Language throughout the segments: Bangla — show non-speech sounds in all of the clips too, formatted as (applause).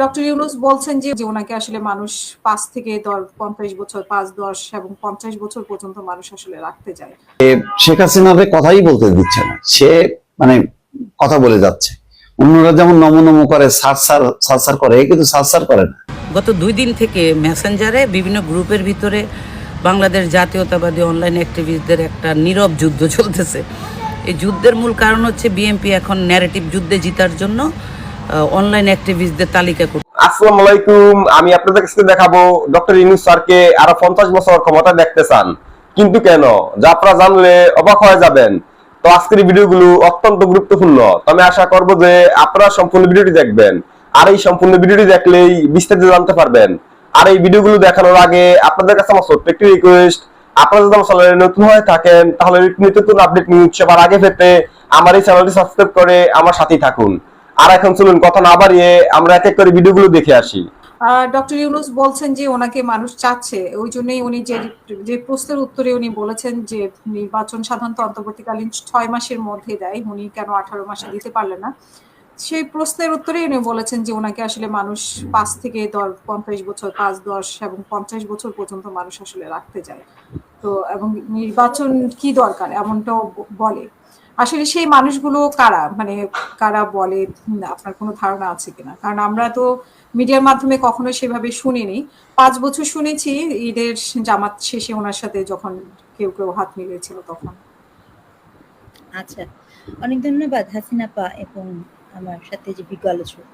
ডক্টর ইউনুস বলছেন যে ওনাকে আসলে মানুষ পাঁচ থেকে দশ পঞ্চাশ বছর পাঁচ দশ এবং পঞ্চাশ বছর পর্যন্ত মানুষ আসলে রাখতে চায়। শেখ কথাই বলতে দিচ্ছে না। সে মানে কথা বলে যাচ্ছে। অন্যরা যেমন নম নম করে সার সার সার সার করে কিন্তু সার সার করে না। গত দুই দিন থেকে মেসেঞ্জারে বিভিন্ন গ্রুপের ভিতরে বাংলাদেশ জাতীয়তাবাদী অনলাইন অ্যাক্টিভিস্টদের একটা নীরব যুদ্ধ চলতেছে। এই যুদ্ধের মূল কারণ হচ্ছে বিএনপি এখন ন্যারেটিভ যুদ্ধে জিতার জন্য অনলাইন অ্যাক্টিভিস্টদের তালিকা করছে আসসালামু আলাইকুম, আমি আপনাদের কাছে দেখাবো ডক্টর ইউনুস স্যারকে আরও পঞ্চাশ বছর ক্ষমতা দেখতে চান। কিন্তু কেন? যা আপনারা জানলে অবাক হয়ে যাবেন। তো আজকের ভিডিওগুলো অত্যন্ত গুরুত্বপূর্ণ। আমি আশা করব যে আপনারা সম্পূর্ণ ভিডিওটি দেখবেন। আর এই সম্পূর্ণ ভিডিওটি দেখলেই বিস্তারিত জানতে পারবেন। আর এই ভিডিওগুলো দেখানোর আগে আপনাদের কাছে আমার ছোট্ট একটি রিকোয়েস্ট আপনারা যদি আমার চ্যানেলে নতুন হয়ে থাকেন, তাহলে নিত্য নতুন আপডেট নিউজ সবার আগে পেতে আমার এই চ্যানেলটি সাবস্ক্রাইব করে আমার সাথেই থাকুন। আর এখন চলুন, কথা না বাড়িয়ে আমরা এক এক করে ভিডিওগুলো দেখে আসি। ডক্টর ইউনুস বলছেন যে ওনাকে মানুষ চাচ্ছে, ওই জন্যই উনি যে যে প্রশ্নের উত্তরে উনি বলেছেন যে নির্বাচন সাধারণত অন্তর্বর্তীকালীন ছয় মাসের মধ্যে দেয়, উনি কেন আঠারো মাসে দিতে পারলেন না। সেই প্রশ্নের উত্তরে উনি বলেছেন যে ওনাকে আসলে মানুষ পাঁচ থেকে দশ, পঞ্চাশ বছর, পাঁচ, দশ এবং পঞ্চাশ বছর পর্যন্ত মানুষ আসলে রাখতে চায়। তো, এবং নির্বাচন কি দরকার, এমনটাও বলে। আসলে সেই মানুষগুলো কারা? মানে কারা বলে আপনার কোনো ধারণা আছে কিনা? কারণ আমরা তো মিডিয়ার মাধ্যমে কখনো সেভাবে শুনিনি। পাঁচ বছর শুনেছি ঈদের জামাত শেষে ওনার সাথে যখন কেউ কেউ হাত মিলিয়েছিল তখন। আচ্ছা অনেক ধন্যবাদ হাসিনাপা এবং আমার সাথে যে বিজ্ঞ আলোচক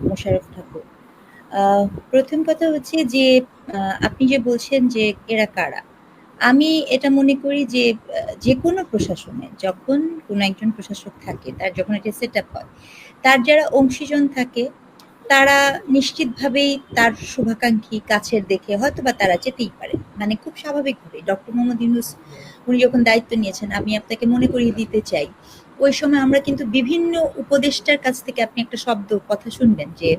মোশারফ ঠাকুর। প্রথম কথা হচ্ছে যে আপনি যে বলছেন যে এরা কারা? আমি এটা মনে করি যে যে কোনো প্রশাসনে যখন কোনো একজন প্রশাসক থাকে, তার যখন এটা সেট আপ হয়, তার যারা অংশীজন থাকে, তারা নিশ্চিতভাবেই তার শুভাকাঙ্ক্ষী কাছের দেখে হয়তো বা তারা যেতেই পারে। মানে খুব স্বাভাবিকভাবে ডক্টর মোহাম্মদ ইউনুস, উনি যখন দায়িত্ব নিয়েছেন, আমি আপনাকে মনে করিয়ে দিতে চাই, ওই সময় আমরা কিন্তু বিভিন্ন উপদেষ্টার কাছ থেকে আপনি একটা শব্দ, কথা শুনবেন যে,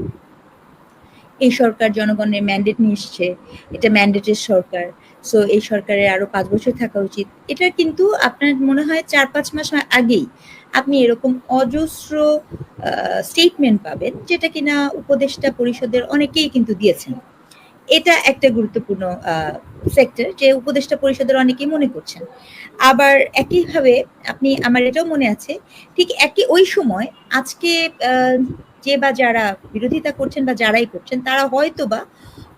এই সরকার জনগণের ম্যান্ডেট নিয়ে এসছে, এটা ম্যান্ডেটের সরকার। সো এই সরকারের আরও পাঁচ বছর থাকা উচিত। এটা কিন্তু আপনার মনে হয় চার পাঁচ মাস আগেই আপনি এরকম অজস্র স্টেটমেন্ট পাবেন, যেটা কিনা উপদেষ্টা পরিষদের অনেকেই কিন্তু দিয়েছেন। এটা একটা গুরুত্বপূর্ণ সেক্টর যে উপদেষ্টা পরিষদের অনেকেই মনে করছেন। আবার একইভাবে আপনি, আমার এটাও মনে আছে, ঠিক একই ওই সময় আজকে যে বা যারা বিরোধিতা করছেন বা যারাই করছেন, তারা হয়তো বা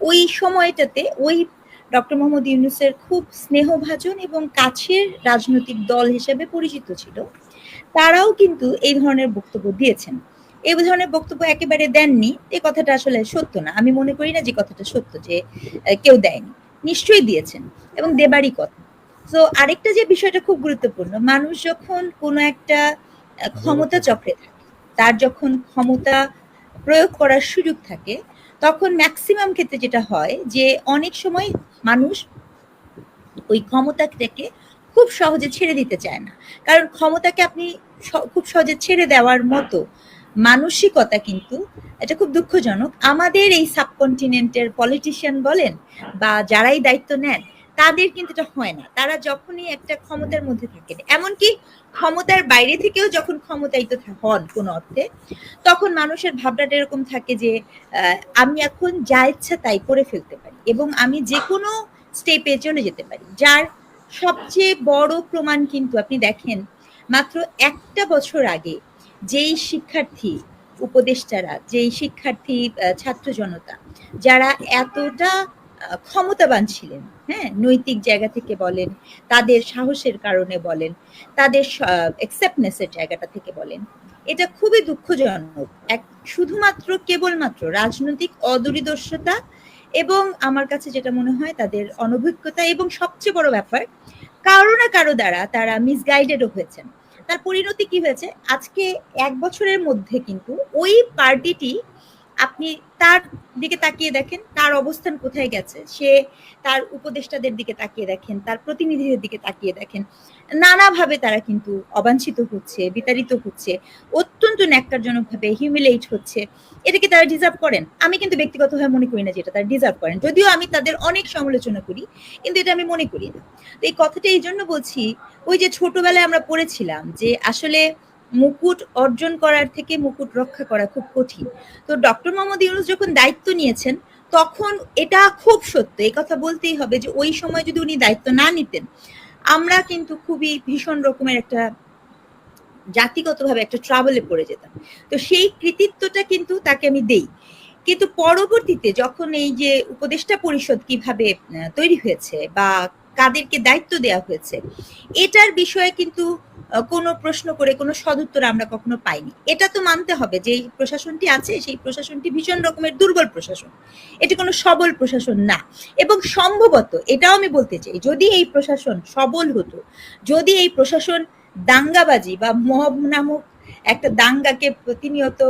ওই সময়টাতে ওই ডক্টর মোহাম্মদ ইউনুসের খুব স্নেহভাজন এবং কাছের রাজনৈতিক দল হিসেবে পরিচিত ছিল। তারাও কিন্তু এই ধরনের বক্তব্য দিয়েছেন। এই ধরনের বক্তব্য একেবারে দেননি। এই কথাটা আসলে সত্য না। আমি মনে করি না যে কথাটা সত্য যে কেউ দেয়নি। নিশ্চয়ই দিয়েছেন এবং দেবারই কথা। তো আরেকটা যে বিষয়টা খুব গুরুত্বপূর্ণ মানুষ যখন কোনো একটা ক্ষমতা চক্রে থাকে তার যখন ক্ষমতা প্রয়োগ করার সুযোগ থাকে তখন ম্যাক্সিমাম ক্ষেত্রে যেটা হয় যে অনেক সময় মানুষ ওই ক্ষমতাটাকে খুব সহজে ছেড়ে দিতে চায় না। কারণ ক্ষমতাকে আপনি খুব সহজে ছেড়ে দেওয়ার মতো মানসিকতা কিন্তু এটা খুব দুঃখজনক। আমাদের এই সাবকন্টিনেন্টের পলিটিশিয়ান বলেন বা যারাই দায়িত্ব নেন তাদের কিন্তু এটা হয় না। তারা যখনই একটা ক্ষমতার মধ্যে থাকেন, এমনকি ক্ষমতার বাইরে থেকেও যখন ক্ষমতায়িত হন কোন অর্থে, তখন মানুষের ভাবনাটা এরকম থাকে যে আমি এখন যা ইচ্ছা তাই করে ফেলতে পারি এবং আমি যে কোনো স্টেপে চলে যেতে পারি। যার সবচেয়ে বড় প্রমাণ কিন্তু আপনি দেখেন, মাত্র একটা বছর আগে যেই শিক্ষার্থী, উপদেষ্টারা, যেই শিক্ষার্থী ছাত্র জনতা, যারা এতটা ক্ষমতাবান ছিলেন হ্যাঁ? নৈতিক জায়গা থেকে বলেন, তাদের সাহসের কারণে বলেন, তাদের অ্যাকসেপ্টনেসের জায়গাটা থেকে বলেন। এটা খুবই দুঃখজনক। এক, শুধুমাত্র, কেবলমাত্র রাজনৈতিক অদূরদর্শতা এবং আমার কাছে যেটা মনে হয় তাদের অনভিজ্ঞতা এবং সবচেয়ে বড় ব্যাপার, কারও না কারও দ্বারা তারা মিসগাইডেডও হয়েছেন। তার পরিণতি কি হয়েছে? আজকে এক বছরের মধ্যে কিন্তু ওই পার্টিটি আপনি তার দিকে তাকিয়ে দেখেন, তার অবস্থান কোথায় গেছে? সে তার উপদেষ্টাদের দিকে তাকিয়ে দেখেন, তার প্রতিনিধিদের দিকে তাকিয়ে দেখেন। নানাভাবে তারা কিন্তু অবাঞ্ছিত হচ্ছে, বিতাড়িত হচ্ছে, অত্যন্ত ন্যাক্কারজনক ভাবে হিউমিলেট হচ্ছে। এটাকে তারা ডিজার্ভ করেন। আমি কিন্তু ব্যক্তিগতভাবে মনে করি না যেটা তারা ডিজার্ভ করেন। যদিও আমি তাদের অনেক সমালোচনা করি, কিন্তু এটা আমি মনে করি না। তো এই কথাটা এই জন্য বলছি, ওই যে ছোটবেলায় আমরা পড়েছিলাম যে আসলে মুকুট অর্জন করার থেকে মুকুট রক্ষা করা খুব কঠিন। তো ডক্টর মোহাম্মদ ইউনুস যখন দায়িত্ব নিয়েছেন, তখন এটা খুব সত্য। এই কথা বলতেই হবে যে ওই সময় যদি উনি দায়িত্ব না নিতেন, আমরা কিন্তু খুবই ভীষণ রকমের একটা জাতিগতভাবে একটা ট্রাভেলে পড়ে যেতাম। তো সেই কৃতিত্বটা কিন্তু তাকে আমি দেই। কিন্তু পরবর্তীতে যখন এই যে উপদেষ্টা পরিষদ কীভাবে তৈরি হয়েছে বা কাদেরকে দায়িত্ব দেওয়া হয়েছে, এটার বিষয়ে কিন্তু কোনো প্রশ্ন করে, কোনো সদুত্তর আমরা কখনো পাইনি। এটা তো মানতে হবে যে এই প্রশাসনটি আছে, সেই প্রশাসনটি ভীষণ রকমের দুর্বল প্রশাসন। এটি কোনো সবল প্রশাসন না। এবং সম্ভবত এটাও আমি বলতে চাই, যদি এই প্রশাসন সবল হতো, যদি এই প্রশাসন দাঙ্গাবাজি বা মব নামক একটা দাঙ্গাকে প্রতিনিয়ত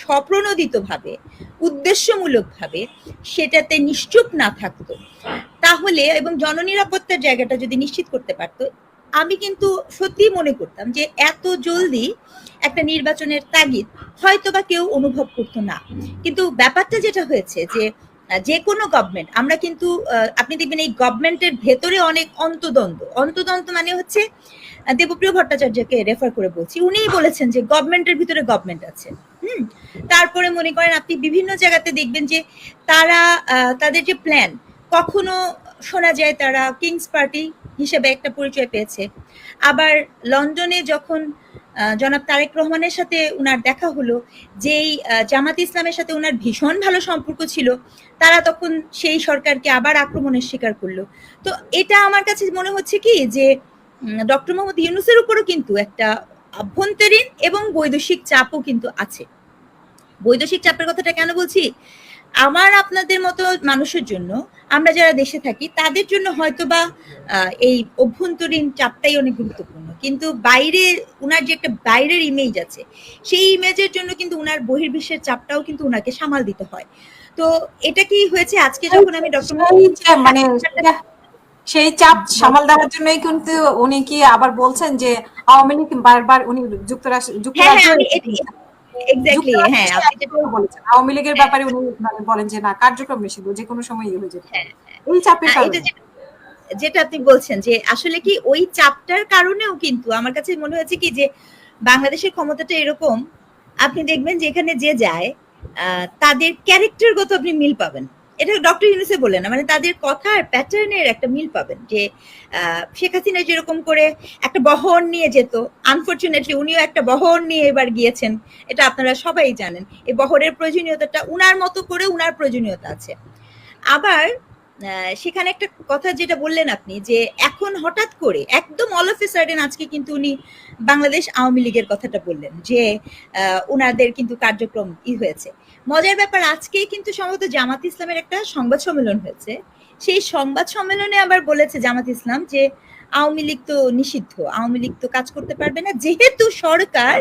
স্বপ্রণোদিতভাবে, উদ্দেশ্যমূলকভাবে সেটাতে নিশ্চুপ না থাকতো, তাহলে এবং জননিরাপত্তার জায়গাটা যদি নিশ্চিত করতে পারতো আমি কিন্তু সত্যি মনে করতাম যে এত জলদি একটা নির্বাচনের তাগিদ হয়তো বা কেউ অনুভব করতো না। কিন্তু ব্যাপারটা যেটা হয়েছে যে যে কোনো গভর্নমেন্ট আমরা কিন্তু আপনি দেখবেন এই গভর্নমেন্টের ভেতরে অনেক অন্তদ্বন্দ্ব। অন্তদ্বন্দ্ব মানে হচ্ছে, দেবপ্রিয় ভট্টাচার্যকে রেফার করে বলছি। উনিই বলেছেন যে গভর্নমেন্টের ভিতরে গভর্নমেন্ট আছে। হুম? তারপরে মনে করেন আপনি বিভিন্ন জায়গাতে দেখবেন যে তারা তাদের যে প্ল্যান কখনো শোনা যায় তারা কিংস পার্টি হিসেবে একটা পরিচয় পেয়েছে। আবার লন্ডনে যখন জনাব তারেক রহমানের সাথে উনার দেখা হলো, যেই জামাত ইসলামের সাথে উনার ভীষণ ভালো সম্পর্ক ছিল, তারা তখন সেই সরকারকে আবার আক্রমণের শিকার করল। তো এটা আমার কাছে মনে হচ্ছে কি, যে ডক্টর মোহাম্মদ ইউনুসের উপরও কিন্তু একটা আভ্যন্তরীণ এবং বৈদেশিক চাপও কিন্তু আছে। বৈদেশিক চাপের কথাটা কেন বলছি? আমার আপনাদের মতো মানুষের জন্য আমরা যারা দেশে থাকি তাদের জন্য হয়তো বা এই অভ্যন্তরীণ চাপটাই অনেক গুরুত্বপূর্ণ। কিন্তু বাইরে উনার যে একটা বাইরের ইমেজ আছে সেই ইমেজের জন্য কিন্তু উনার বহির্বিশ্বের চাপটাও কিন্তু উনাকে সামাল দিতে হয়। তো এটা কি হয়েছে? আজকে যখন আমি ডক্টর সেই মানে সেই চাপ সামাল দেওয়ার জন্যই কিন্তু উনি কি আবার বলছেন যে আওয়ামী লীগ বারবার উনি যুক্তরাষ্ট্র হ্যাঁ হ্যাঁ যুক্তরাজ্য আমি এক্স্যাক্টলি হ্যাঁ আপনি যেটা বলেছেন। আওয়ামী লীগের ব্যাপারে উনি মানে বলেন যে না কার্যক্রম নিষিদ্ধ যে কোনো সময় ইয়ে হয়ে যেতে। এই চাপের হ্যাঁ, কারণে। যেটা আপনি বলছেন যে আসলে কি ওই চাপটার কারণেও কিন্তু আমার কাছে মনে হয়েছে কি যে বাংলাদেশের ক্ষমতাটা এরকম আপনি দেখবেন যে এখানে যে যায় আহ, তাদের ক্যারেক্টারগত আপনি মিল পাবেন। এটা ডক্টর ইউনুসে বললেন না মানে তাদের কথার প্যাটার্নের একটা মিল পাবেন যে শেখ হাসিনা যেরকম করে একটা বহন নিয়ে যেত আনফরচুনেটলি উনিও একটা বহন নিয়ে এবার গিয়েছেন এটা আপনারা সবাই জানেন। এই বহরের প্রয়োজনীয়তাটা উনার মতো করে উনার প্রয়োজনীয়তা আছে। আবার সেখানে একটা কথা যেটা বললেন আপনি যে এখন হঠাৎ করে একদম অল অফ এ সাডেন আজকে কিন্তু উনি বাংলাদেশ আওয়ামী লীগের কথাটা বললেন যে আহ, উনাদের কিন্তু কার্যক্রম ই হয়েছে। মজার ব্যাপার, আজকেই কিন্তু সম্ভবত জামাত ইসলামের একটা সংবাদ সম্মেলন হয়েছে। সেই সংবাদ সম্মেলনে আবার বলেছে জামাত ইসলাম যে, আওয়ামী লীগ তো নিষিদ্ধ, আওয়ামী লীগ তো কাজ করতে পারবে না। যেহেতু সরকার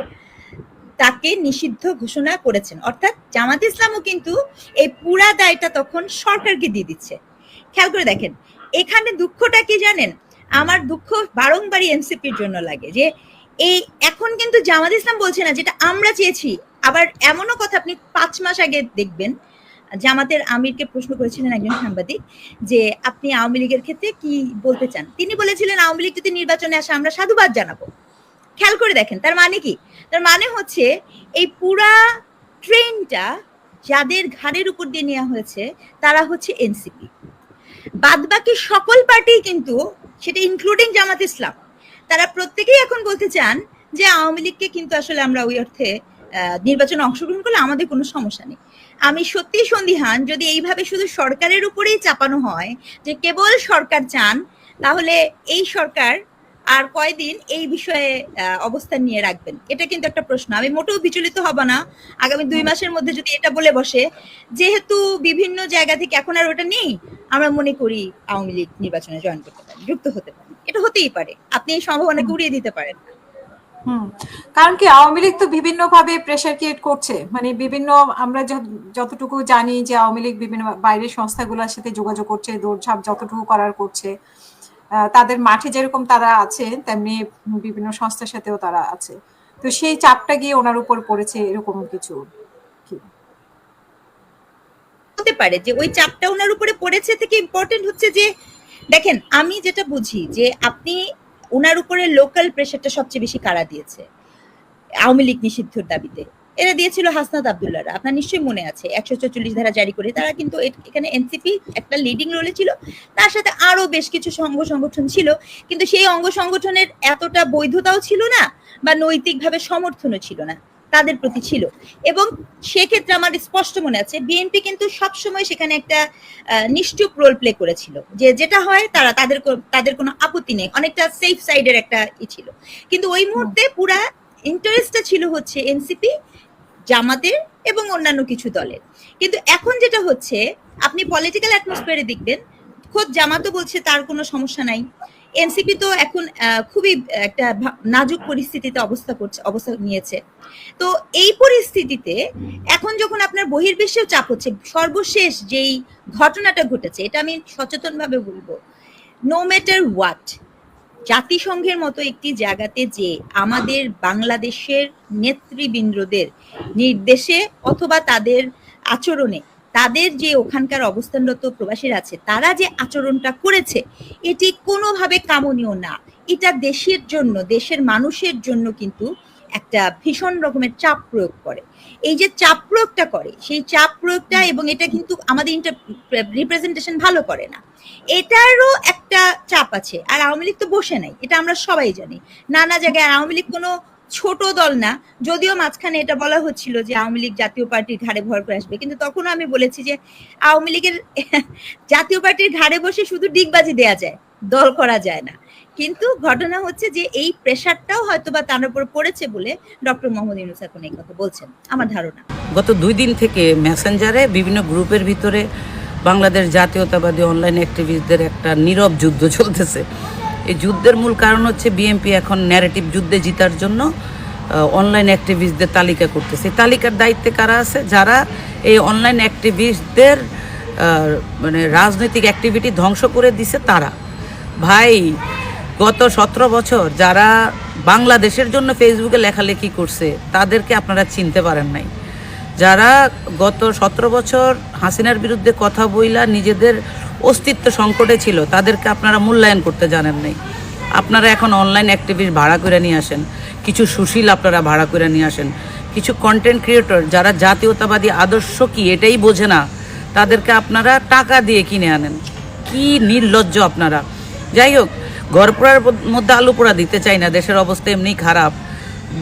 তাকে নিষিদ্ধ ঘোষণা করেছেন, অর্থাৎ জামাত ইসলামও কিন্তু এই পুরা দায়টা তখন সরকারকে দিয়ে দিচ্ছে। খেয়াল করে দেখেন, এখানে দুঃখটা কি জানেন? আমার দুঃখ বারংবারই এনসিপির জন্য লাগে যে, এই এখন কিন্তু জামাত ইসলাম বলছে না, যেটা আমরা চেয়েছি আবার এমনও কথা আপনি পাঁচ মাস আগে দেখবেন, জামাতের আমিরকে প্রশ্ন করেছিলেন একজন সাংবাদিক যে আপনি আওয়ামী লীগের ক্ষেত্রে কি বলতে চান? তিনি বলেছিলেন, আওয়ামী লীগ যদি নির্বাচনে আসে, আমরা সাধুবাদ জানাব। খেয়াল করে দেখেন, তার মানে কি? তার মানে হচ্ছে এই পুরা ট্রেনটা যাদের ঘাড়ের উপর দিয়ে নেওয়া হয়েছে, তারা হচ্ছে এনসিপি। বাদ বাকি সকল পার্টি কিন্তু সেটা ইনক্লুডিং জামাত ইসলাম, তারা প্রত্যেকেই এখন বলতে চান যে আওয়ামী লীগকে কিন্তু আসলে আমরা ওই অর্থে নির্বাচনে অংশগ্রহণ করলে আমাদের কোনো সমস্যা নেই। আমি সত্যি সন্দিহান যদি এইভাবে শুধু সরকারের উপরেই চাপানো হয় যে কেবল সরকার চান তাহলে এই সরকার আর কয়দিন এই বিষয়ে অবস্থান নিয়ে রাখবেন? এটা কিন্তু একটা প্রশ্ন। আমি মোটেও বিচলিত হব না। আগামী দুই মাসের মধ্যে যদি এটা বলে বসে যেহেতু বিভিন্ন জায়গা থেকে এখন আর ওটা নেই আমরা মনে করি আওয়ামী লীগ নির্বাচনে জয়েন করতে পারি যুক্ত হতে পারি এটা হতেই পারে। আপনি এই সম্ভাবনাকে উড়িয়ে দিতে পারেন। হুম। কারণ কি, আওয়ামী লীগ তো বিভিন্ন ভাবে প্রেশার ক্রিয়েট করছে। মানে বিভিন্ন, আমরা যতটুকু জানি যে আওয়ামী লীগ বিভিন্ন বাইরের সংস্থাগুলোর সাথে যোগাযোগ করছে, দৌড়ঝাঁপ যতটুকু করার করছে। তাদের মাঠে যেরকম তারা আছে, তেমনি বিভিন্ন সংস্থার সাথেও তারা আছে। তো সেই চাপটা গিয়ে ওনার উপর পড়েছে এরকম কিছু হতে পারে যে ওই চাপটা ওনার উপরে পড়েছে থেকে ইম্পর্টেন্ট হচ্ছে যে, দেখেন, আমি যেটা বুঝি যে আপনি ওনার উপরে লোকাল প্রেশারটা সবচেয়ে বেশি কারা দিয়েছে? আওয়ামী লীগ নিষিদ্ধর দাবিতে। এরা দিয়েছিল হাসনাত আবদুল্লাহরা। আপনার নিশ্চয়ই মনে আছে, একশো চল্লিশ ধারা জারি করে তারা কিন্তু এখানে এনসিপি একটা লিডিং রোলে ছিল। তার সাথে আরও বেশ কিছু সংঘ সংগঠন ছিল, কিন্তু সেই অঙ্গ সংগঠনের এতটা বৈধতাও ছিল না বা নৈতিকভাবে সমর্থনও ছিল না। তাদের প্রতি ছিল। এবং সেক্ষেত্রে আমার স্পষ্ট মনে আছে বিএনপি কিন্তু সবসময় সেখানে একটা নিষ্ঠুপ রোল প্লে করেছিল। যে যেটা হয় তারা তাদের তাদের কোনো আপত্তি নেই। অনেকটা সেফ সাইডের একটা ই ছিল। কিন্তু ওই মুহূর্তে পুরা ইন্টারেস্টটা ছিল হচ্ছে এনসিপি জামাতের এবং অন্যান্য কিছু দলের। কিন্তু এখন যেটা হচ্ছে আপনি পলিটিক্যাল অ্যাটমসফিয়ারে দেখবেন খোদ জামাতও বলছে তার কোনো সমস্যা নাই। এনসিপি তো এখন খুবই একটা নাজুক পরিস্থিতিতে অবস্থা করছে, অবস্থা নিয়েছে। তো এই পরিস্থিতিতে এখন যখন আপনার বহির্বিশ্বেও চাপ হচ্ছে, সর্বশেষ যেই ঘটনাটা ঘটেছে, এটা আমি সচেতনভাবে বলব নো ম্যাটার হোয়াট জাতিসংঘের মতো একটি জায়গাতে যে আমাদের বাংলাদেশের নেতৃবৃন্দদের নির্দেশে অথবা তাদের আচরণে তাদের যে ওখানকার অবস্থানরত প্রবাসীরা আছে তারা যে আচরণটা করেছে এটি কোনোভাবে কামনীয় না। এটা দেশের জন্য দেশের মানুষের জন্য কিন্তু একটা ভীষণ রকমের চাপ প্রয়োগ করে। এই যে চাপ প্রয়োগটা করে সেই চাপ প্রয়োগটা এবং এটা কিন্তু আমাদের ইন্টার রিপ্রেজেন্টেশন ভালো করে না। এটারও একটা চাপ আছে আর আওয়ামী লীগ তো বসে নাই এটা আমরা সবাই জানি। নানা জায়গায় আর আওয়ামী লীগ কোনো ছোট দল না, যদিও মাঝখানে এটা বলা হচ্ছিল যে আওয়ামী লীগ জাতীয় পার্টির ঘাড়ে ভর করে আসবে। কিন্তু তখনও আমি বলেছি যে আওয়ামী লীগের (laughs) জাতীয় পার্টির ঘাড়ে বসে শুধু ডিগবাজি দেয়া যায়, দল করা যায় না। কিন্তু ঘটনা হচ্ছে যে এই প্রেশারটাও হয়তো বা তার উপর পড়েছে বলে ডক্টর মোহাম্মদ ইউনুস এখন এই কথা বলছেন, আমার ধারণা। গত দুই দিন থেকে মেসেঞ্জারে বিভিন্ন গ্রুপের ভিতরে বাংলাদেশ জাতীয়তাবাদী অনলাইন অ্যাক্টিভিস্টদের একটা নীরব যুদ্ধ চলতেছে। এই যুদ্ধের মূল কারণ হচ্ছে বিএনপি এখন ন্যারেটিভ যুদ্ধে জিতার জন্য অনলাইন অ্যাক্টিভিস্টদের তালিকা করতেছে। তালিকার দায়িত্বে কারা আছে? যারা এই অনলাইন অ্যাক্টিভিস্টদের মানে রাজনৈতিক অ্যাক্টিভিটি ধ্বংস করে দিছে তারা। ভাই, গত সতেরো বছর যারা বাংলাদেশের জন্য ফেসবুকে লেখালেখি করছে, তাদেরকে আপনারা চিনতে পারেন নাই। যারা গত সতেরো বছর হাসিনার বিরুদ্ধে কথা বইলা নিজেদের অস্তিত্ব সংকটে ছিল, তাদেরকে আপনারা মূল্যায়ন করতে জানেন নাই। আপনারা এখন অনলাইন অ্যাক্টিভিস্ট ভাড়া করে নিয়ে আসেন, কিছু সুশীল আপনারা ভাড়া করে নিয়ে আসেন, কিছু কন্টেন্ট ক্রিয়েটর যারা জাতীয়তাবাদী আদর্শ কি এটাই বোঝে না, তাদেরকে আপনারা টাকা দিয়ে কিনে আনেন। কি নির্লজ্জ আপনারা। যাই হোক গড়পড়ার মধ্যে আলু পোড়া দিতে চাই না, দেশের অবস্থা এমনি খারাপ।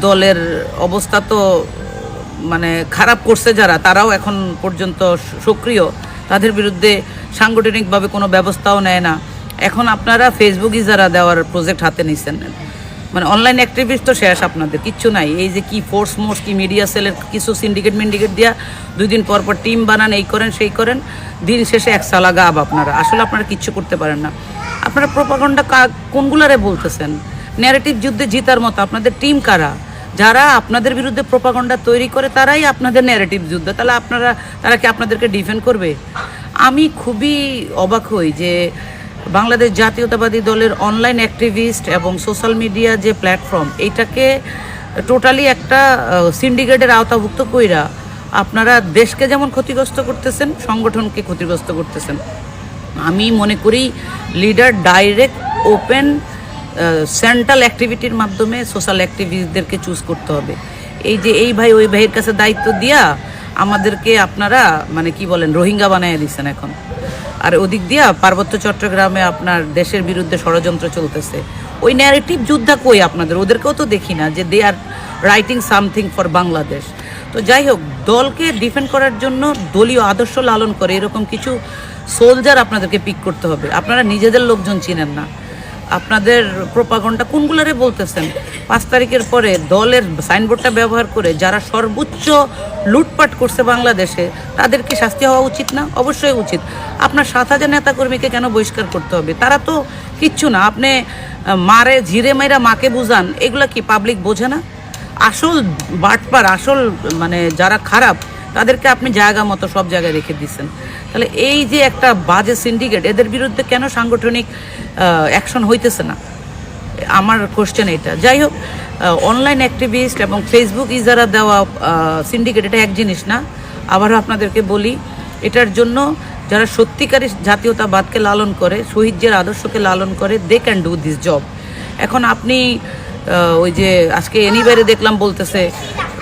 দলের অবস্থা তো মানে খারাপ করছে যারা, তারাও এখন পর্যন্ত সক্রিয়। তাদের বিরুদ্ধে সাংগঠনিকভাবে কোনো ব্যবস্থাও নেয় না। এখন আপনারা ফেসবুক ইজারা দেওয়ার প্রজেক্ট হাতে নিচ্ছেন মানে অনলাইন অ্যাক্টিভিস্ট তো শেষ আপনাদের, কিচ্ছু নাই। এই যে কি ফোর্স মোর্স কি মিডিয়া সেলের কিছু সিন্ডিকেট মিন্ডিকেট দিয়া দুই দিন পর পর টিম বানান, এই করেন, সেই করেন, দিন শেষে এক সালা গাব আপনারা। আসলে আপনারা কিচ্ছু করতে পারেন না। আপনারা প্রপাগন্ডা কোনগুলারে বলতেছেন? ন্যারেটিভ যুদ্ধে জিতার মতো আপনাদের টিম কারা? যারা আপনাদের বিরুদ্ধে প্রপাগন্ডা তৈরি করে, তারাই আপনাদের ন্যারেটিভ যুদ্ধ। তাহলে আপনারা, তারা কি আপনাদেরকে ডিফেন্ড করবে? আমি খুবই অবাক হই যে বাংলাদেশ জাতীয়তাবাদী দলের অনলাইন অ্যাক্টিভিস্ট এবং সোশ্যাল মিডিয়া যে প্ল্যাটফর্ম এইটাকে টোটালি একটা সিন্ডিকেটের আওতাভুক্ত কইরা আপনারা দেশকে যেমন ক্ষতিগ্রস্ত করতেছেন, সংগঠনকে ক্ষতিগ্রস্ত করতেছেন। আমি মনে করি লিডার ডাইরেক্ট ওপেন সেন্ট্রাল অ্যাক্টিভিটির মাধ্যমে সোশ্যাল অ্যাক্টিভিস্টদেরকে চুজ করতে হবে। এই যে এই ভাই ওই ভাইয়ের কাছে দায়িত্ব দিয়া আমাদেরকে আপনারা মানে কি বলেন, রোহিঙ্গা বানিয়ে দিচ্ছেন এখন। আর ওদিক দিয়া পার্বত্য চট্টগ্রামে আপনার দেশের বিরুদ্ধে ষড়যন্ত্র চলতেছে। ওই ন্যারেটিভ যুদ্ধা কই আপনাদের? ওদেরকেও তো দেখি না যে they are writing something for Bangladesh তো যাই হোক, দলকে ডিফেন্ড করার জন্য দলীয় আদর্শ লালন করে এরকম কিছু সোলজার আপনাদেরকে পিক করতে হবে। আপনারা নিজেদের লোকজন চিনেন না। আপনাদের প্রপাগন্ডা কোনগুলারে বলতেছেন? পাঁচ তারিখের পরে দলের সাইনবোর্ডটা ব্যবহার করে যারা সর্বোচ্চ লুটপাট করছে বাংলাদেশে তাদেরকে শাস্তি হওয়া উচিত না? অবশ্যই উচিত। আপনার সাত হাজার নেতাকর্মীকে কেন বহিষ্কার করতে হবে? তারা তো কিচ্ছু না। আপনি মারে ঝিরে মেরা মাকে বুঝান, এগুলো কি পাবলিক বোঝে না? আসল বাটপার, আসল মানে যারা খারাপ, তাদেরকে আপনি জায়গা মতো সব জায়গায় রেখে দিচ্ছেন। তাহলে এই যে একটা বাজে সিন্ডিকেট এদের বিরুদ্ধে কেন সাংগঠনিক অ্যাকশন হইতেছে না। আমার কোশ্চেন এটা যাই হোক অনলাইন অ্যাক্টিভিস্ট এবং ফেসবুক ইজারা দেওয়া সিন্ডিকেট এটা এক জিনিস না। আবারও আপনাদেরকে বলি, এটার জন্য যারা সত্যিকারী জাতীয়তাবাদকে লালন করে, শহীদদের আদর্শকে লালন করে they can do this job এখন আপনি ওই যে আজকে এনিবারে দেখলাম বলতেছে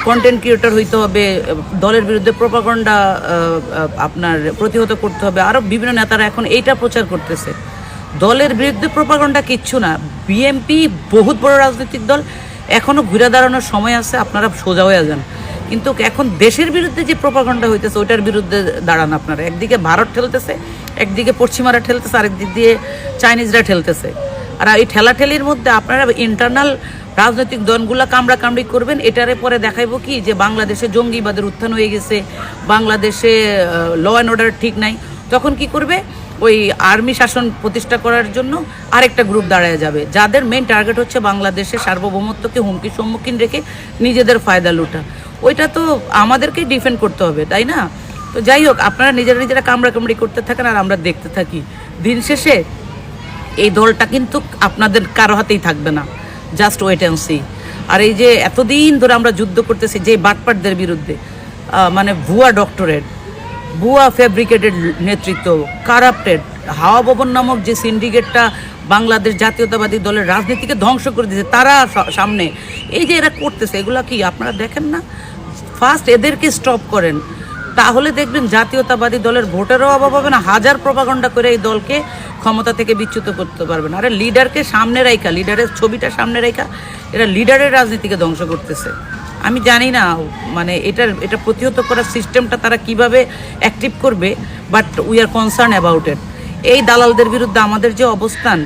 কন্টেন্ট ক্রিয়েটর হইতে হবে, দলের বিরুদ্ধে প্রপাগন্ডা আপনার প্রতিহত করতে হবে। আরও বিভিন্ন নেতারা এখন এইটা প্রচার করতেছে। দলের বিরুদ্ধে প্রপাগন্ডা কিচ্ছু না। বিএমপি বহুত বড় রাজনৈতিক দল। এখনও ঘুরে দাঁড়ানোর সময় আছে, আপনারা সোজা হয়ে যান। কিন্তু এখন দেশের বিরুদ্ধে যে প্রপাগন্ডা হইতেছে, ওইটার বিরুদ্ধে দাঁড়ান আপনারা। একদিকে ভারত ঠেলতেছে, একদিকে পশ্চিমারা ঠেলতেছে আরেক দিক দিয়ে চাইনিজরা ঠেলতেছে। আর এই ঠেলাঠেলির মধ্যে আপনারা ইন্টারনাল রাজনৈতিক দলগুলা কামড়া কামড়ি করবেন, এটারে পরে দেখাইবো কি, যে বাংলাদেশে জঙ্গিবাদের উত্থান হয়ে গেছে, বাংলাদেশে ল অ্যান্ড অর্ডার ঠিক নাই। তখন কি করবে? ওই আর্মি শাসন প্রতিষ্ঠা করার জন্য আরেকটা গ্রুপ দাঁড়ায় যাবে। যাদের মেন টার্গেট হচ্ছে বাংলাদেশের সার্বভৌমত্বকে হুমকির সম্মুখীন রেখে নিজেদের ফায়দা লুটা। ওইটা তো আমাদেরকে ডিফেন্ড করতে হবে, তাই না? তো যাই হোক, আপনারা নিজেরা নিজেরা কামড়া কামড়ি করতে থাকেন আর আমরা দেখতে থাকি। দিন শেষে এই দলটা কিন্তু আপনাদের কারও হাতেই থাকবে না। জাস্ট ওয়েট অ্যান্ড সি আর এই যে এতদিন ধরে আমরা যুদ্ধ করতেছি যে বাটপাটদের বিরুদ্ধে মানে ভুয়া ডক্টরেট ভুয়া ফ্যাব্রিকেটেড নেতৃত্ব কারাপ্টেড হাওয়া ভবন নামক যে সিন্ডিকেটটা বাংলাদেশ জাতীয়তাবাদী দলের রাজনীতিকে ধ্বংস করে দিয়েছে, তারা সামনে। এই যে এরা করতেছে, এগুলা কি আপনারা দেখেন না? ফার্স্ট এদেরকে স্টপ করেন। তাহলে দেখবেন জাতীয়তাবাদী দলের ভোটেরও অভাব হবে না, হাজার প্রপাগন্ডা করে এই দলকে ক্ষমতা থেকে বিচ্যুত করতে পারবেন আরে লিডারকে সামনে রাখা লিডারের ছবিটা সামনে রাখা এরা লিডারের রাজনীতিকে ধ্বংস করতেছে। আমি জানি না মানে এটার, এটা প্রতিহত করার সিস্টেমটা তারা কীভাবে অ্যাক্টিভ করবে but we are concern about it এই দালালদের বিরুদ্ধে আমাদের যে অবস্থান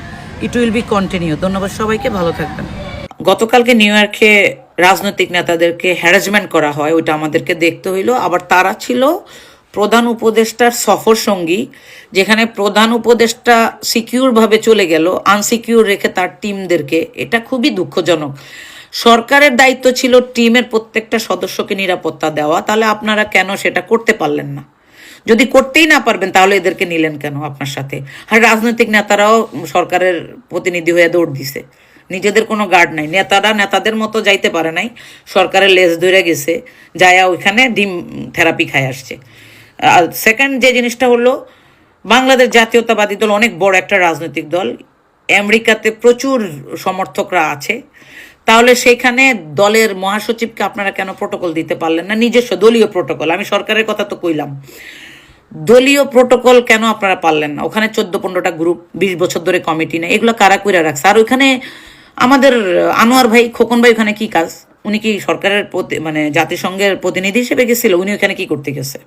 ইট উইল বি কন্টিনিউ ধন্যবাদ সবাইকে, ভালো থাকবেন। গতকালকে নিউ ইয়র্কে রাজনৈতিক নেতাদেরকে হ্যারাসমেন্ট করা হয়, ওইটা আমাদেরকে দেখতে হইল। আবার তারা ছিল প্রধান উপদেষ্টার সফর সঙ্গী, যেখানে প্রধান উপদেষ্টা সিকিউরভাবে চলে গেল আনসিকিউর রেখে তার টিমদেরকে এটা খুবই দুঃখজনক। সরকারের দায়িত্ব ছিল টিমের প্রত্যেকটা সদস্যকে নিরাপত্তা দেওয়া, তাহলে আপনারা কেন সেটা করতে পারলেন না? যদি করতেই না পারবেন, তাহলে এদেরকে নিলেন কেন আপনার সাথে? আর রাজনৈতিক নেতারাও সরকারের প্রতিনিধি হয়ে দৌড় দিছে। নিজেদের কোনো গার্ড নাই। নেতারা নেতাদের মতো যাইতে পারে নাই। সরকারের লেজ ধরে গেছে। যায়া ওইখানে ডিম থেরাপি খায় আসছে। আর সেকেন্ড যে জিনিসটা হলো, বাংলাদেশ জাতীয়তাবাদী দল অনেক বড় একটা রাজনৈতিক দল। আমেরিকাতে প্রচুর সমর্থকরা আছে। তাহলে সেইখানে দলের মহাসচিবকে আপনারা কেন প্রোটোকল দিতে পারলেন না? নিজস্ব দলীয় প্রোটোকল আমি সরকারের কথা তো কইলাম। দলীয় প্রোটোকল কেন আপনারা পারলেন না? ওখানে চোদ্দ পনেরোটা গ্রুপ বিশ বছর ধরে কমিটি নেই। এগুলো কারা কইরা রাখছে? আর ওইখানে আমাদের আনোয়ার ভাই, খোকন ভাই ওখানে কি কাজ? উনি কি সরকারের মানে জাতিসংঘের প্রতিনিধি হিসেবে গেছিল? উনি ওখানে কি করতে গেছে?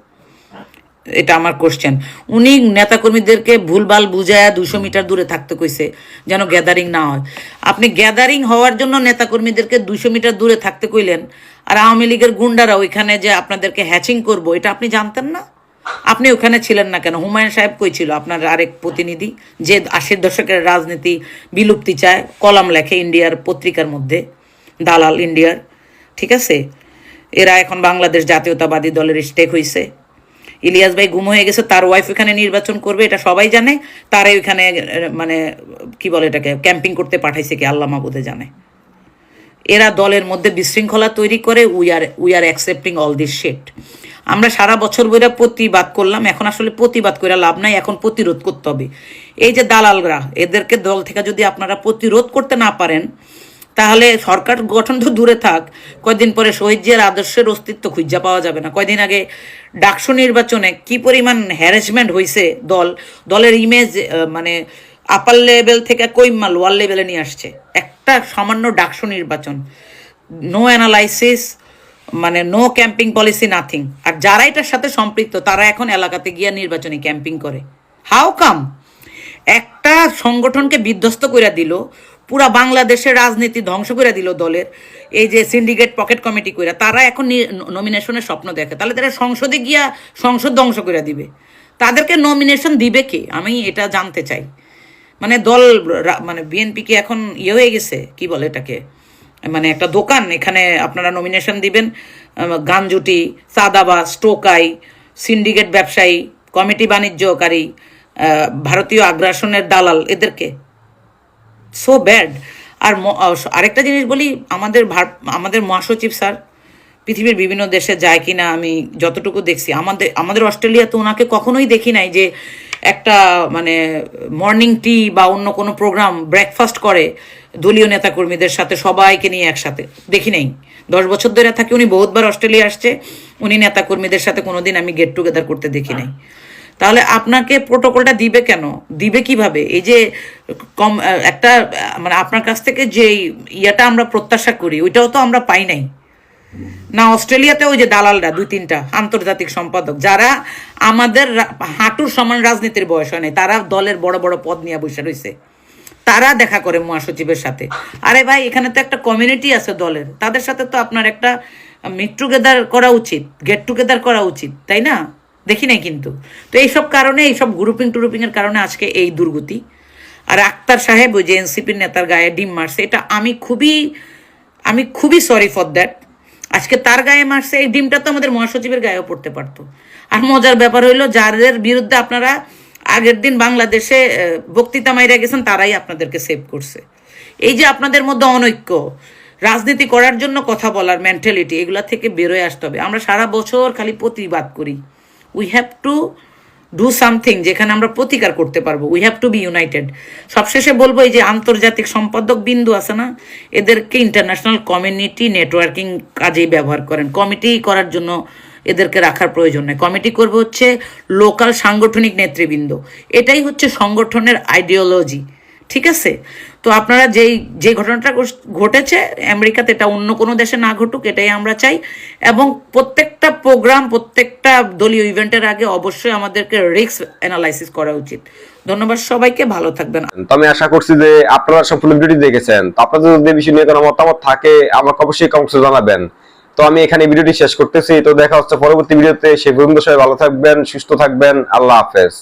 এটা আমার কোশ্চেন উনি নেতাকর্মীদেরকে ভুলভাল বুঝায় দুশো মিটার দূরে থাকতে কইছে যেন গ্যাদারিং না হয়। আপনি গ্যাদারিং হওয়ার জন্য নেতাকর্মীদেরকে দুশো মিটার দূরে থাকতে কইলেন আর আওয়ামী লীগের গুন্ডারা ওইখানে যে আপনাদেরকে হ্যাচিং করব এটা আপনি জানতেন না? আপনি ওখানে ছিলেন না কেন? হুমায়ুন সাহেব কই ছিল? আপনার আরেক প্রতিনিধি যে আশির দশকের রাজনীতি বিলুপ্তি চায় কলাম লেখে ইন্ডিয়ার পত্রিকার মধ্যে দালাল ইন্ডিয়ার ঠিক আছে? এরা এখন বাংলাদেশ জাতীয়তাবাদী দলের স্টেক হইছে। ইলিয়াস ভাই গুম হয়ে গেছে, তার ওয়াইফ এখানে নির্বাচন করবে, এটা সবাই জানে। তারাই ওইখানে মানে কি বলে এটাকে ক্যাম্পিং করতে পাঠাইছে কি আল্লাহ মাহবুদে জানে। এরা দলের মধ্যে বিশৃঙ্খলা তৈরি করে we are we are accepting all this shit আমরা সারা বছর বইরা প্রতিবাদ করলাম, এখন আসলে প্রতিবাদ করে লাভ নাই, এখন প্রতিরোধ করতে হবে। এই যে দালালরা, এদেরকে দল থেকে যদি আপনারা প্রতিরোধ করতে না পারেন তাহলে সরকার গঠন তো দূরে থাক। কয়দিন পরে শহীদ আদর্শের অস্তিত্ব খুঁজা পাওয়া যাবে না। কয়দিন আগে ডাকসু নির্বাচনে কি পরিমাণ হ্যারাসমেন্ট হয়েছে দল? দলের ইমেজ মানে আপার লেভেল থেকে কইমা লোয়ার লেভেলে নিয়ে আসছে। একটা সামান্য ডাকসু নির্বাচন। নো অ্যানালাইসিস মানে নো ক্যাম্পিং পলিসি নাথিং আর যারা এটার সাথে সম্পৃক্ত, তারা এখন এলাকাতে গিয়ে নির্বাচনী ক্যাম্পিং করে। হাউ কাম একটা সংগঠনকে বিধ্বস্ত করে দিল পুরা বাংলাদেশের রাজনীতি ধ্বংস করে দিল দলের। এই যে সিন্ডিকেট পকেট কমিটি করে তারা এখন নমিনেশনের স্বপ্ন দেখে। তাহলে তারা সংসদে গিয়া সংসদ ধ্বংস করে দিবে। তাদেরকে নমিনেশন দিবে কে? আমি এটা জানতে চাই। মানে দল মানে বিএনপি কি এখন ইয়ে হয়ে গেছে কি বলে এটাকে? মানে একটা দোকান এখানে আপনারা নমিনেশন দিবেন আহ, গাঞ্জুটি সাদাবাস টোকাই সিন্ডিকেট ব্যবসায়ী কমিটি বাণিজ্যকারী ভারতীয় আগ্রাসনের দালাল এদেরকে? সো ব্যাড আর আরেকটা জিনিস বলি, আমাদের ভার- আমাদের মহাসচিব স্যার পৃথিবীর বিভিন্ন দেশে যায় কিনা আমি যতটুকু দেখছি, আমাদের আমাদের অস্ট্রেলিয়া তো ওনাকে কখনোই দেখি নাই যে একটা মানে মর্নিং টি বা অন্য কোনো প্রোগ্রাম ব্রেকফাস্ট করে দলীয় নেতাকর্মীদের সাথে, সবাইকে নিয়ে একসাথে। দেখি নাই। দশ বছর ধরে থাকি, উনি বহুতবার অস্ট্রেলিয়া আসছে, উনি নেতাকর্মীদের সাথে কোনোদিন আমি গেট টুগেদার করতে দেখি নাই। তাহলে আপনাকে প্রোটোকলটা দিবে কেন? দিবে কীভাবে? এই যে, কম, একটা মানে আপনার কাছ থেকে যে ইয়েটা আমরা প্রত্যাশা করি, ওইটাও তো আমরা পাই নাই। না অস্ট্রেলিয়াতে ওই যে দালালরা, দুই তিনটা, আন্তর্জাতিক সম্পাদক, যারা আমাদের হাঁটুর সমান রাজনীতির বয়স হয় নাই, তারা দলের বড় বড় পদ নিয়ে বসে রয়েছে তারা দেখা করে মহাসচিবের সাথে। আরে ভাই, এখানে তো একটা কমিউনিটি আছে দলের, তাদের সাথে তো আপনার একটা মিট টুগেদার করা উচিত গেট টুগেদার করা উচিত, তাই না? দেখি নাই কিন্তু। তো এইসব কারণে, এইসব গ্রুপিং টুরুপিং এর কারণে আজকে এই দুর্গতি। আর আক্তার সাহেব, ওই যে এনসিপির নেতার গায়ে ডিম মারছে, এটা আমি খুবই আমি খুবই সরি ফর দ্যাট আজকে তার গায়ে মারছে, এই ডিমটা তো আমাদের মহাসচিবের গায়েও পড়তে পারতো। আর মজার ব্যাপার হইল, যাদের বিরুদ্ধে আপনারা আগের দিন বাংলাদেশে বক্তৃতা মাইরা গেছেন, তারাই আপনাদেরকে সেভ করছে। এই যে আপনাদের মধ্যে অনৈক্য, রাজনীতি করার জন্য কথা বলার মেন্টালিটি এগুলা থেকে বেরোয় আসতে হবে। আমরা সারা বছর খালি প্রতিবাদ করি। We have to do something যেখানে আমরা প্রতিকার করতে পারব। We have to be united সবশেষে বলব এই যে আন্তর্জাতিক সম্পাদক বিন্দু আছে না? এদেরকে ইন্টারন্যাশনাল কমিউনিটি নেটওয়ার্কিং কাজেই ব্যবহার করেন। কমিটি করার জন্য এদেরকে রাখার প্রয়োজন নেই। কমিটি করবে হচ্ছে লোকাল সাংগঠনিক নেতৃবৃন্দ। এটাই হচ্ছে সংগঠনের আইডিওলজি ঠিক আছে? তো আপনারা যেই যে ঘটনাটা ঘটেছে, আমেরিকাতে এটা অন্য কোনো দেশে না ঘটুক, এটাই আমরা চাই। এবং প্রত্যেকটা প্রোগ্রাম, প্রত্যেকটা দলীয় ইভেন্টের আগে অবশ্যই আমাদেরকে রিস্ক অ্যানালাইসিস করা উচিত। ধন্যবাদ সবাইকে, ভালো থাকবেন। তো আমি আশা করছি যে আপনারা সম্পূর্ণ ভিডিওটি দেখেছেন। তো আপনাদের যদি বিষয় নিয়ে কোনো মতামত থাকে, আমাকে অবশ্যই কমেন্টসে জানাবেন। তো আমি এখানে ভিডিওটি শেষ করতেছি। তো দেখা হচ্ছে পরবর্তী ভিডিওতে। সে পর্যন্ত সবাই ভালো থাকবেন, সুস্থ থাকবেন। আল্লাহ হাফেজ।